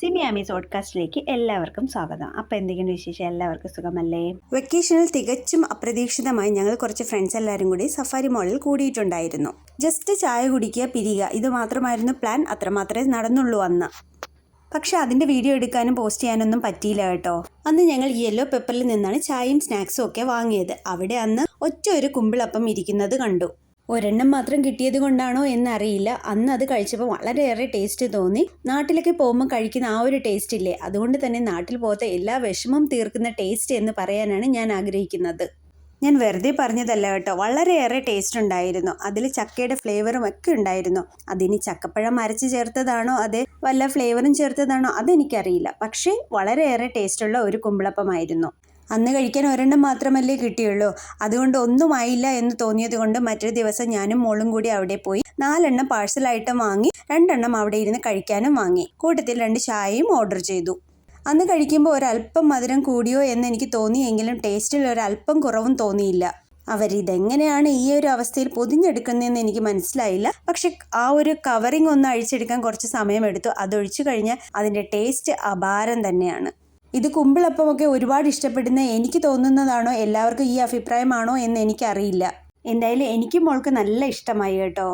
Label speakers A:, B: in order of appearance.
A: സിമിയാമി പോഡ്കാസ്റ്റിലേക്ക് എല്ലാവർക്കും സ്വാഗതം. അപ്പോൾ എന്തെങ്കിലും വിശേഷം? എല്ലാവർക്കും സുഖമല്ലേ?
B: വെക്കേഷനിൽ തികച്ചും അപ്രതീക്ഷിതമായി ഞങ്ങൾ കുറച്ച് ഫ്രണ്ട്സ് എല്ലാവരും കൂടി സഫാരി മോളിൽ കൂടിയിട്ടുണ്ടായിരുന്നു. ജസ്റ്റ് ചായ കുടിക്കുക പിരിയുക ഇത് മാത്രമായിരുന്നു പ്ലാൻ അത്രമാത്രമേ നടന്നുള്ളൂ അന്ന്. പക്ഷെ അതിന്റെ വീഡിയോ എടുക്കാനും പോസ്റ്റ് ചെയ്യാനൊന്നും പറ്റിയില്ല കേട്ടോ. അന്ന് ഞങ്ങൾ യെല്ലോ പെപ്പറിൽ നിന്നാണ് ചായയും സ്നാക്സും ഒക്കെ വാങ്ങിയത്. അവിടെ അന്ന് ഒറ്റ ഒരു കുമ്പിളപ്പം ഇരിക്കുന്നത് കണ്ടു. ഒരെണ്ണം മാത്രം കിട്ടിയത് കൊണ്ടാണോ എന്നറിയില്ല. അന്ന് അത് കഴിച്ചപ്പോൾ വളരെയേറെ ടേസ്റ്റ് തോന്നി. നാട്ടിലൊക്കെ പോകുമ്പോൾ കഴിക്കുന്ന ആ ഒരു ടേസ്റ്റ് ഇല്ലേ? അതുകൊണ്ട് തന്നെ നാട്ടിൽ പോകാത്ത എല്ലാ വിഷമം തീർക്കുന്ന ടേസ്റ്റ് എന്ന് പറയാനാണ് ഞാൻ ആഗ്രഹിക്കുന്നത്. ഞാൻ വെറുതെ പറഞ്ഞതല്ല കേട്ടോ. വളരെയേറെ ടേസ്റ്റ് ഉണ്ടായിരുന്നു. അതിൽ ചക്കയുടെ ഫ്ലേവറും ഒക്കെ ഉണ്ടായിരുന്നു. അതിന് ചക്കപ്പഴം അരച്ച് ചേർത്തതാണോ? അതെ വല്ല ഫ്ലേവറും ചേർത്തതാണോ? അതെനിക്കറിയില്ല. പക്ഷേ വളരെയേറെ ടേസ്റ്റുള്ള ഒരു കുമ്പിളപ്പമായിരുന്നു. അന്ന് കഴിക്കാൻ ഒരെണ്ണം മാത്രമല്ലേ കിട്ടിയുള്ളൂ. അതുകൊണ്ട് ഒന്നും ആയില്ല എന്ന് തോന്നിയത് കൊണ്ട് മറ്റൊരു ദിവസം ഞാനും മോളും കൂടി അവിടെ പോയി നാലെണ്ണം പാഴ്സലായിട്ട് വാങ്ങി രണ്ടെണ്ണം അവിടെ ഇരുന്ന് കഴിക്കാനും വാങ്ങി. കൂട്ടത്തിൽ രണ്ട് ചായയും ഓർഡർ ചെയ്തു. അന്ന് കഴിക്കുമ്പോൾ ഒരല്പം മധുരം കൂടിയോ എന്ന് എനിക്ക് തോന്നിയെങ്കിലും ടേസ്റ്റിൽ ഒരല്പം കുറവും തോന്നിയില്ല. അവരിതെങ്ങനെയാണ് ഈ ഒരു അവസ്ഥയിൽ പൊതിഞ്ഞെടുക്കുന്നതെന്ന് എനിക്ക് മനസ്സിലായില്ല. പക്ഷെ ആ ഒരു കവറിങ് ഒന്ന് അഴിച്ചെടുക്കാൻ കുറച്ച് സമയമെടുത്തു അതൊഴിച്ചു കഴിഞ്ഞാൽ അതിന്റെ ടേസ്റ്റ് അപാരം തന്നെയാണ്. ഇത് കുമ്പിളപ്പമൊക്കെ ഒരുപാട് ഇഷ്ടപ്പെടുന്ന എനിക്ക് തോന്നുന്നതാണോ? എല്ലാവർക്കും ഈ അഭിപ്രായമാണോ എന്ന് എനിക്കറിയില്ല. എന്തായാലും എനിക്കും മോൾക്ക് നല്ല ഇഷ്ടമായി കേട്ടോ.